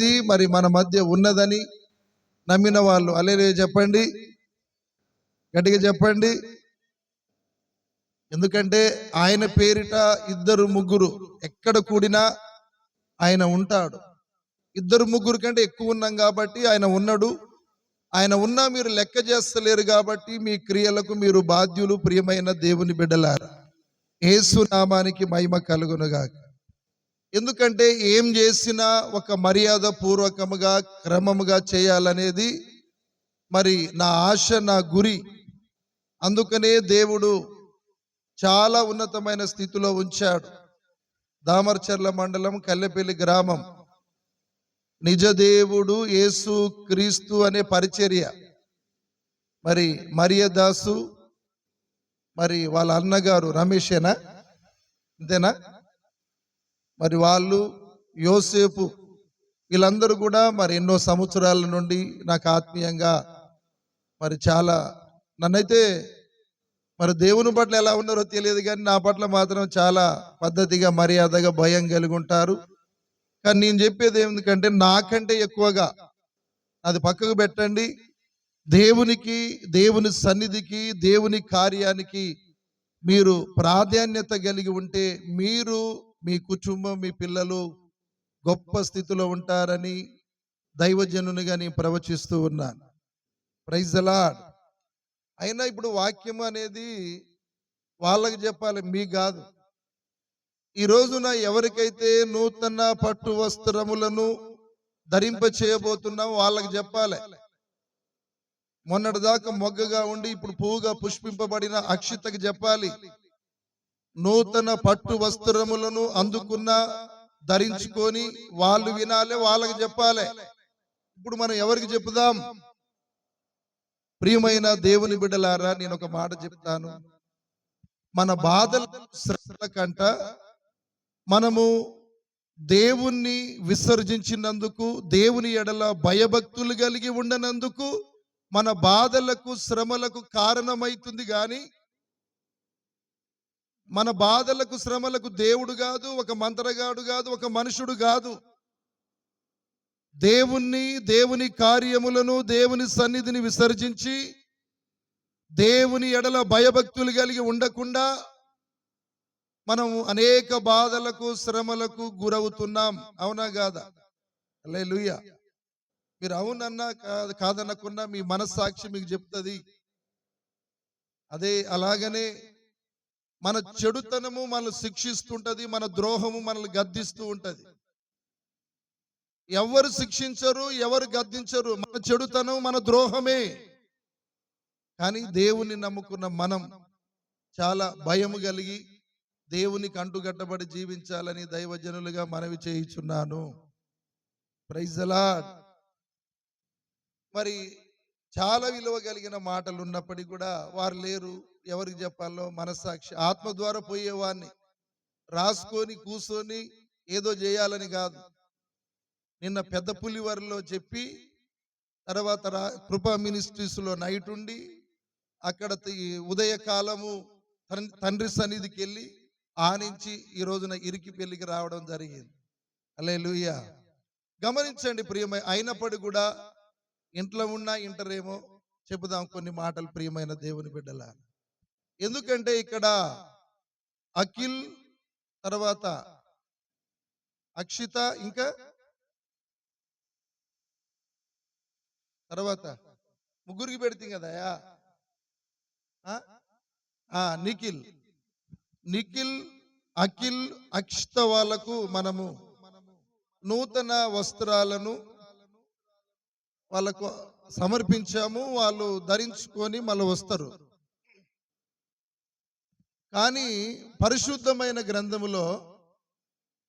ఇది మరి మన మధ్య ఉన్నదని నమ్మిన వాళ్ళు అలే చెప్పండి. గట్టిగా చెప్పండి. ఎందుకంటే ఆయన పేరిట ఇద్దరు ముగ్గురు ఎక్కడ కూడినా ఆయన ఉంటాడు. ఇద్దరు ముగ్గురు కంటే ఎక్కువ ఉన్నాం కాబట్టి ఆయన ఉన్నాడు. ఆయన ఉన్నా మీరు లెక్క చేస్తలేరు కాబట్టి మీ క్రియలకు మీరు బాధ్యులు ప్రియమైన దేవుని బిడ్డలారా. యేసు నామానికి మహిమ కలుగునుగాక. ఎందుకంటే ఏం చేసినా ఒక మర్యాద పూర్వకముగా క్రమముగా చేయాలనేది మరి నా ఆశ నా గురి. అందుకనే దేవుడు చాలా ఉన్నతమైన స్థితిలో ఉంచాడు. దామర్చర్ల మండలం కల్లెపల్లి గ్రామం. నిజ దేవుడు యేసు క్రీస్తు అనే పరిచర్య. మరి మరియదాసు మరి వాళ్ళ అన్నగారు రమేషేనా? అంతేనా మరి వాళ్ళు యోసేపు వీళ్ళందరూ కూడా మరి ఎన్నో సంవత్సరాల నుండి నాకు ఆత్మీయంగా మరి చాలా నన్నైతే మరి దేవుని పట్ల ఎలా ఉన్నారో తెలియదు కానీ నా పట్ల మాత్రం చాలా పద్ధతిగా మర్యాదగా భయం కలిగి ఉంటారు కానీ నేను చెప్పేది ఎందుకంటే నాకంటే ఎక్కువగా అది పక్కకు పెట్టండి. దేవునికి దేవుని సన్నిధికి దేవుని కార్యానికి మీరు ప్రాధాన్యత కలిగి ఉంటే మీరు మీ కుటుంబం మీ పిల్లలు గొప్ప స్థితిలో ఉంటారని దైవజనునిగా నేను ప్రవచిస్తూ ఉన్నాను. ప్రైజ్ అలాడ్ అయినా ఇప్పుడు వాక్యం అనేది వాళ్ళకి చెప్పాలి మీ కాదు. ఈ రోజున ఎవరికైతే నూతన పట్టు వస్త్రములను ధరింప చేయబోతున్నాం వాళ్ళకి చెప్పాలి. మొన్నటిదాకా మొగ్గగా ఉండి ఇప్పుడు పువ్వుగా పుష్పింపబడిన అక్షితకి చెప్పాలి. నూతన పట్టు వస్త్రములను అందుకున్న ధరించుకొని వాళ్ళు వినాలి వాళ్ళకి చెప్పాలి. ఇప్పుడు మనం ఎవరికి చెప్పుదాం? ప్రియమైన దేవుని బిడ్డలారా నేను ఒక మాట చెప్తాను. మన బాధల శ్రమల కంట మనము దేవుణ్ణి విసర్జించినందుకు దేవుని ఎడల భయభక్తులు కలిగి ఉండనందుకు మన బాధలకు శ్రమలకు కారణమైతుంది కానీ మన బాధలకు శ్రమలకు దేవుడు కాదు ఒక మంత్రగాడు కాదు ఒక మనుషుడు కాదు. దేవుణ్ణి దేవుని కార్యములను దేవుని సన్నిధిని విసర్జించి దేవుని ఎడల భయభక్తులు కలిగి ఉండకుండా మనం అనేక బాధలకు శ్రమలకు గురవుతున్నాం. అవునా కాదా? లూయ మీరు అవునన్నా కాదు కాదనకున్నా మీ మనస్సాక్షి మీకు చెప్తుంది. అదే అలాగనే మన చెడుతనము మనల్ని శిక్షిస్తుంటది మన ద్రోహము మనల్ని గద్దిస్తూ ఉంటది ఎవరు శిక్షించరు ఎవరు గద్దించరు మన చెడుతనం మన ద్రోహమే. కానీ దేవుని నమ్ముకున్న మనం చాలా భయము కలిగి దేవునికి అంటుగట్టబడి జీవించాలని దైవజనులుగా మనవి చేయుచున్నాను. ప్రైజ్ అలాడ్ మరి చాలా విలువ కలిగిన మాటలు ఉన్నప్పటికీ కూడా వారు లేరు. ఎవరికి చెప్పాలో మనస్సాక్షి. ఆత్మ ద్వారా పోయేవాడిని రాసుకొని కూర్చొని ఏదో చేయాలని కాదు. నిన్న పెద్ద పులివరిలో చెప్పి తర్వాత రా కృపా మినిస్ట్రీస్లో నైట్ ఉండి అక్కడ తి- ఉదయకాలము తన్- తండ్రి సన్నిధికి వెళ్ళి ఆనించి ఈ రోజున ఇరికి పెళ్ళికి రావడం జరిగింది. అలే లూయ గమనించండి ప్రియమై అయినప్పటికీ కూడా ఇంట్లో ఉన్నా ఇంటరేమో చెబుదాం కొన్ని మాటలు ప్రియమైన దేవుని బిడ్డల. ఎందుకంటే ఇక్కడ అఖిల్ తర్వాత అక్షిత ఇంకా తర్వాత ముగ్గురికి పెడితే కదయా ఆ, నిఖిల్. నిఖిల్ అఖిల్ అక్షిత వాళ్ళకు మనము నూతన వస్త్రాలను వాళ్ళకు సమర్పించాము వాళ్ళు ధరించుకొని మళ్ళీ వస్తారు. కానీ పరిశుద్ధమైన గ్రంథములో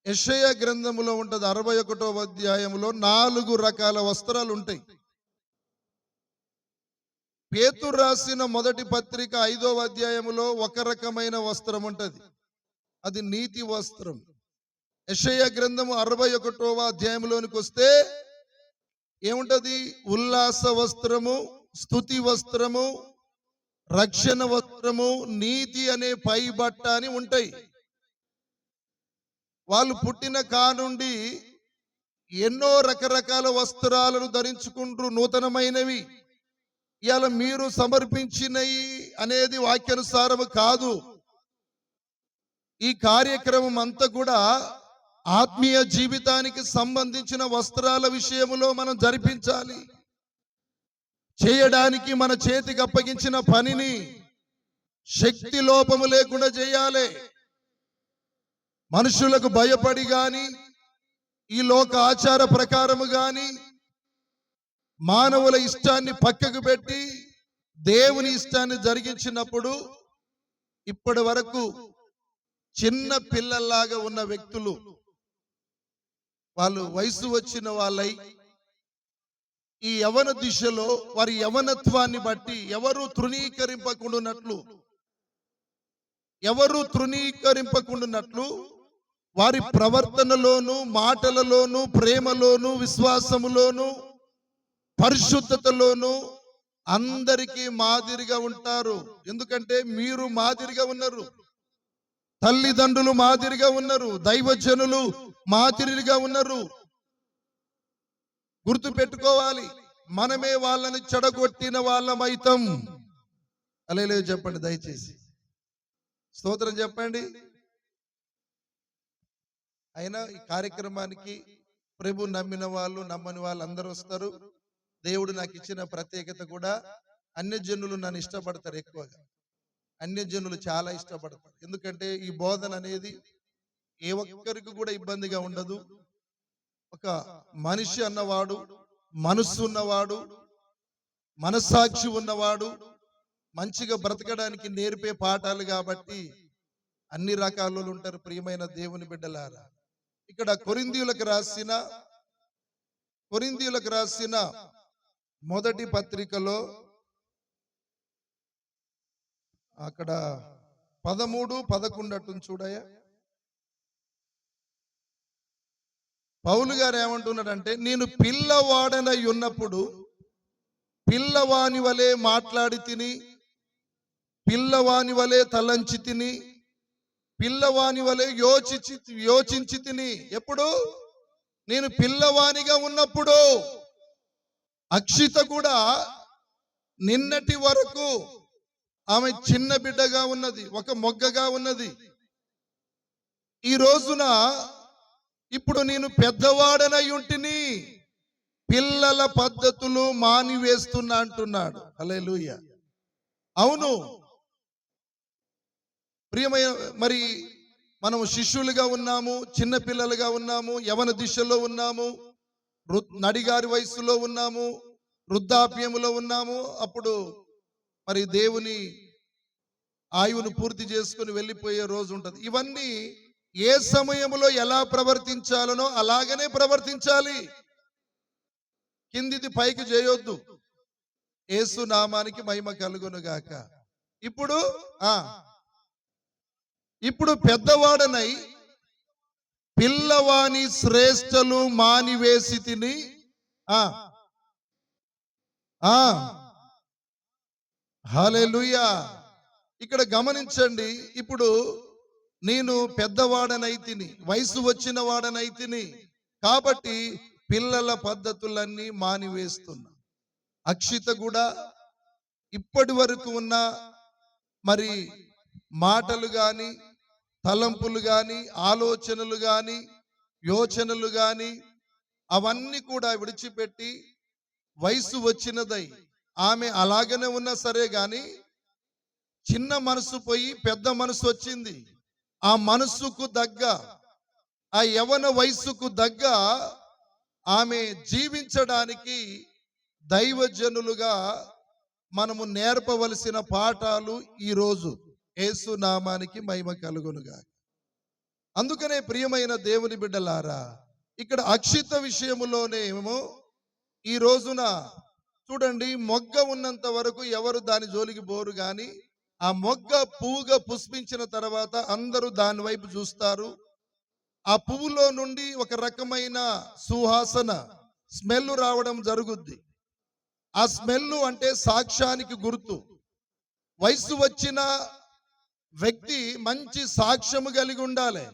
యషయ గ్రంథములో ఉంటుంది అరవై ఒకటో అధ్యాయంలో నాలుగు రకాల వస్త్రాలు ఉంటాయి. పేతురు రాసిన మొదటి పత్రిక ఐదో అధ్యాయములో ఒక రకమైన వస్త్రం ఉంటుంది. అది నీతి వస్త్రం. యషయ గ్రంథము అరవై ఒకటవ అధ్యాయంలోనికి వస్తే ఏముంటది? ఉల్లాస వస్త్రము స్థుతి వస్త్రము రక్షణ వస్త్రము నీతి అనే పై బట్ట అని ఉంటాయి. వాళ్ళు పుట్టిన కానుండి ఎన్నో రకరకాల వస్త్రాలను ధరించుకుంటూ నూతనమైనవి. ఇవాళ మీరు సమర్పించినవి అనేది వాక్యానుసారము కాదు. ఈ కార్యక్రమం అంతా కూడా ఆత్మీయ జీవితానికి సంబంధించిన వస్త్రాల విషయంలో మనం జరిపించాలి. చేయడానికి మన చేతికి అప్పగించిన పనిని శక్తి లోపము లేకుండా చేయాలి. మనుషులకు భయపడి గాని ఈ లోక ఆచార ప్రకారము గాని మానవుల ఇష్టాన్ని పక్కకు పెట్టి దేవుని ఇష్టాన్ని జరిగించినప్పుడు ఇప్పటి వరకు చిన్న పిల్లల్లాగా ఉన్న వ్యక్తులు వాళ్ళు వయసు వచ్చిన వాళ్ళై ఈ యవన దిశలో వారి యవనత్వాన్ని బట్టి ఎవరు తృణీకరింపకుండానట్లు ఎవరు తృణీకరింపకుండానట్లు వారి ప్రవర్తనలోను మాటలలోను ప్రేమలోను విశ్వాసములోను పరిశుద్ధతలోను అందరికీ మాదిరిగా ఉంటారు. ఎందుకంటే మీరు మాదిరిగా ఉన్నారు. తల్లిదండ్రులు మాదిరిగా ఉన్నారు దైవజనులు మాదిరిగా ఉన్నారు. గుర్తు పెట్టుకోవాలి మనమే వాళ్ళని చెడగొట్టిన వాళ్ళమైతం. అలేలేదు చెప్పండి దయచేసి. స్తోత్రం చెప్పండి. అయినా ఈ కార్యక్రమానికి ప్రభు నమ్మిన వాళ్ళు నమ్మని వాళ్ళు అందరూ వస్తారు. దేవుడు నాకు ఇచ్చిన ప్రత్యేకత కూడా అన్యజనులు నన్ను ఇష్టపడతారు ఎక్కువగా. అన్యజనులు చాలా ఇష్టపడతారు. ఎందుకంటే ఈ బోధన అనేది ఏ ఒక్కరికి కూడా ఇబ్బందిగా ఉండదు. ఒక మనిషి అన్నవాడు మనస్సు ఉన్నవాడు మనస్సాక్షి ఉన్నవాడు మంచిగా బ్రతకడానికి నేర్పే పాఠాలు కాబట్టి అన్ని రకాలలో ఉంటారు ప్రియమైన దేవుని బిడ్డలారా. ఇక్కడ కొరిందీయులకు రాసిన కొరిందీయులకు రాసిన మొదటి పత్రికలో అక్కడ పదమూడు పదకొండు అట్టు చూడయ్యా. పౌలు గారు ఏమంటున్నాడంటే నేను పిల్లవాడనై ఉన్నప్పుడు పిల్లవాని వలె మాట్లాడి తిని పిల్లవాని వలె తలంచి తిని పిల్లవాని వలె యోచించి యోచించి తిని ఎప్పుడు? నేను పిల్లవానిగా ఉన్నప్పుడు. అక్షిత కూడా నిన్నటి వరకు ఆమె చిన్న బిడ్డగా ఉన్నది ఒక మొగ్గగా ఉన్నది. ఈ రోజున ఇప్పుడు నేను పెద్దవాడనై ఉంటిని పిల్లల పద్ధతులు మానివేస్తున్నా అంటున్నాడు. హల్లెలూయా. అవును. ప్రియమైన మరి మనం శిష్యులుగా ఉన్నాము చిన్న పిల్లలుగా ఉన్నాము యవన దిశలో ఉన్నాము వృ- నడిగారి వయసులో ఉన్నాము వృద్ధాప్యములో ఉన్నాము. అప్పుడు మరి దేవుని ఆయువును పూర్తి చేసుకుని వెళ్ళిపోయే రోజు ఉంటుంది. ఇవన్నీ ఏ సమయంలో ఎలా ప్రవర్తించాలనో అలాగనే ప్రవర్తించాలి. కిందిది పైకి చేయొద్దు. ఏసు నామానికి మహిమ కలుగునుగాక ఇప్పుడు ఆ ఇప్పుడు పెద్దవాడనై పిల్లవాని శ్రేష్టలు మానివేసి తిని ఆ హాలే హల్లెలూయా ఇక్కడ గమనించండి ఇప్పుడు నేను పెద్దవాడనైతిని వయసు వచ్చిన వాడనైతిని కాబట్టి పిల్లల పద్ధతులన్నీ మానివేస్తున్నా. అక్షిత కూడా ఇప్పటి వరకు ఉన్న మరి మాటలు కానీ తలంపులు కానీ ఆలోచనలు కానీ యోచనలు కానీ అవన్నీ కూడా విడిచిపెట్టి వయసు వచ్చినదై ఆమె అలాగనే ఉన్నా సరే కానీ చిన్న మనసు పోయి పెద్ద మనసు వచ్చింది. ఆ మనస్సుకు దగ్గ ఆ యవన వయస్సుకు దగ్గ ఆమె జీవించడానికి దైవజనులుగా మనము నేర్పవలసిన పాఠాలు ఈరోజు రోజు నామానికి మహిమ కలుగునుగా అందుకనే ప్రియమైన దేవుని బిడ్డలారా ఇక్కడ అక్షిత విషయములోనేమో ఈ రోజున చూడండి మొగ్గ ఉన్నంత వరకు ఎవరు దాని జోలికి పోరు కానీ ఆ మొగ్గ పువ్వుగా పుష్పించిన తర్వాత అందరూ దాని వైపు చూస్తారు. ఆ పువ్వులో నుండి ఒక రకమైన సువాసన స్మెల్ రావడం జరుగుద్ది. ఆ స్మెల్ అంటే సాక్ష్యానికి గుర్తు. వయసు వచ్చిన వ్యక్తి మంచి సాక్ష్యము కలిగి ఉండాలి.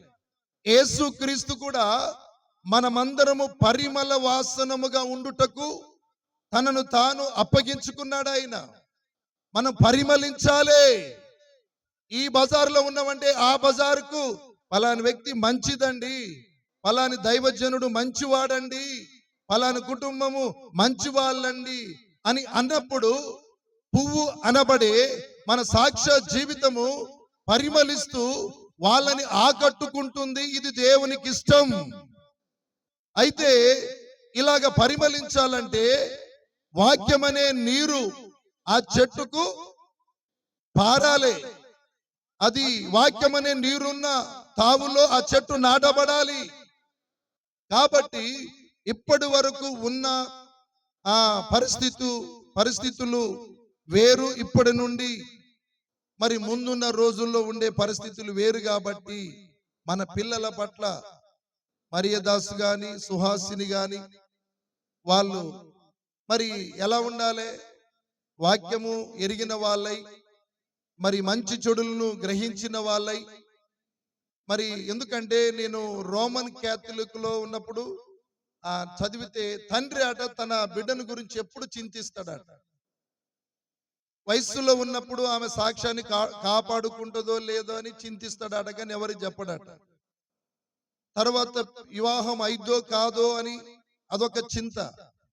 యేసు క్రీస్తు కూడా మనమందరము పరిమళ వాసనముగా ఉండుటకు తనను తాను అప్పగించుకున్నాడు ఆయన. మనం పరిమళించాలి. ఈ బజార్లో ఉన్నామంటే ఆ బజారుకు పలాని వ్యక్తి మంచిదండి. పలాని దైవజనుడు మంచివాడండి. పలాని కుటుంబము మంచి వాళ్ళండి అని అన్నప్పుడు పువ్వు అనబడే మన సాక్ష్య జీవితము పరిమళిస్తూ వాళ్ళని ఆకట్టుకుంటుంది. ఇది దేవునికి ఇష్టం అయితే ఇలాగ పరిమళించాలంటే వాక్యమనే నీరు ఆ చెట్టుకు పారాలి. అది వాక్యమనే నీరున్న తావులో ఆ చెట్టు నాటబడాలి. కాబట్టి ఇప్పటి వరకు ఉన్న ఆ పరిస్థితు పరిస్థితులు వేరు ఇప్పటి నుండి. మరి ముందున్న రోజుల్లో ఉండే పరిస్థితులు వేరు కాబట్టి మన పిల్లల పట్ల మరియదాస్ గాని సుహాసిని గాని వాళ్ళు మరి ఎలా ఉండాలి? వాక్యము ఎరిగిన వాళ్ళై మరి మంచి చెడులను గ్రహించిన వాళ్ళై. మరి ఎందుకంటే నేను రోమన్ క్యాథలిక్లో ఉన్నప్పుడు చదివితే తండ్రి అట తన బిడ్డను గురించి ఎప్పుడు చింతిస్తాడట. వయస్సులో ఉన్నప్పుడు ఆమె సాక్ష్యాన్ని కా కాపాడుకుంటుందో లేదో అని చింతిస్తాడట కానీ ఎవరు చెప్పడట. తర్వాత వివాహం అయిద్దో కాదో అని అదొక చింత.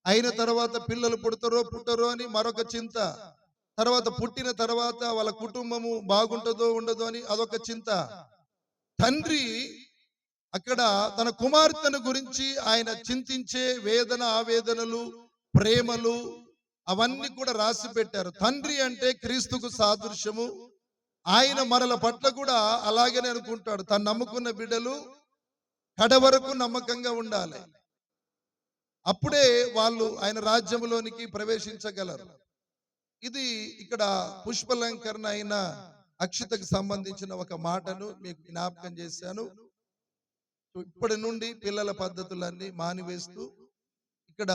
అయిన తర్వాత పిల్లలు పుడతారో పుట్టరో అని మరొక చింత. తర్వాత పుట్టిన తర్వాత వాళ్ళ కుటుంబము బాగుంటుందో ఉండదో అని అదొక చింత. తండ్రి అక్కడ తన కుమార్తెను గురించి ఆయన చింతించే వేదన ఆవేదనలు ప్రేమలు అవన్నీ కూడా రాసి పెట్టారు. తండ్రి అంటే క్రీస్తుకు సాదృశ్యము. ఆయన మరల పట్ల కూడా అలాగనే అనుకుంటాడు. తను నమ్ముకున్న బిడ్డలు కడ వరకు నమ్మకంగా ఉండాలి. అప్పుడే వాళ్ళు ఆయన రాజ్యములోనికి ప్రవేశించగలరు. ఇది ఇక్కడ పుష్పలంకరణ అయిన అక్షితకు సంబంధించిన ఒక మాటను మీకు జ్ఞాపకం చేశాను. ఇప్పటి నుండి పిల్లల పద్ధతులన్నీ మానివేస్తూ ఇక్కడ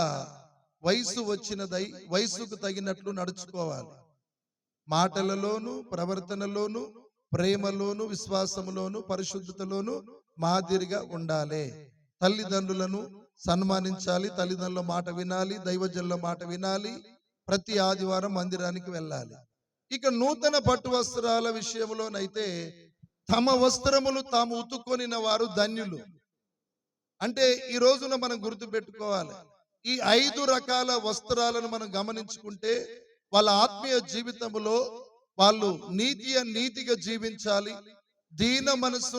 వయసు వచ్చినదై వయసుకు తగినట్లు నడుచుకోవాలి. మాటలలోను ప్రవర్తనలోను ప్రేమలోను విశ్వాసములోను పరిశుద్ధతలోను మాదిరిగా ఉండాలి. తల్లిదండ్రులను సన్మానించాలి తల్లిదండ్రుల మాట వినాలి దైవజనుల మాట వినాలి ప్రతి ఆదివారం మందిరానికి వెళ్ళాలి. ఇక నూతన పట్టు వస్త్రాల విషయంలోనైతే తమ వస్త్రములు తాము ఉతుక్కొనిన వారు ధన్యులు. అంటే ఈ రోజున మనం గుర్తు పెట్టుకోవాలి ఈ ఐదు రకాల వస్త్రాలను మనం గమనించుకుంటే వాళ్ళ ఆత్మీయ జీవితంలో వాళ్ళు నీతి నీతిగా జీవించాలి దీన మనసు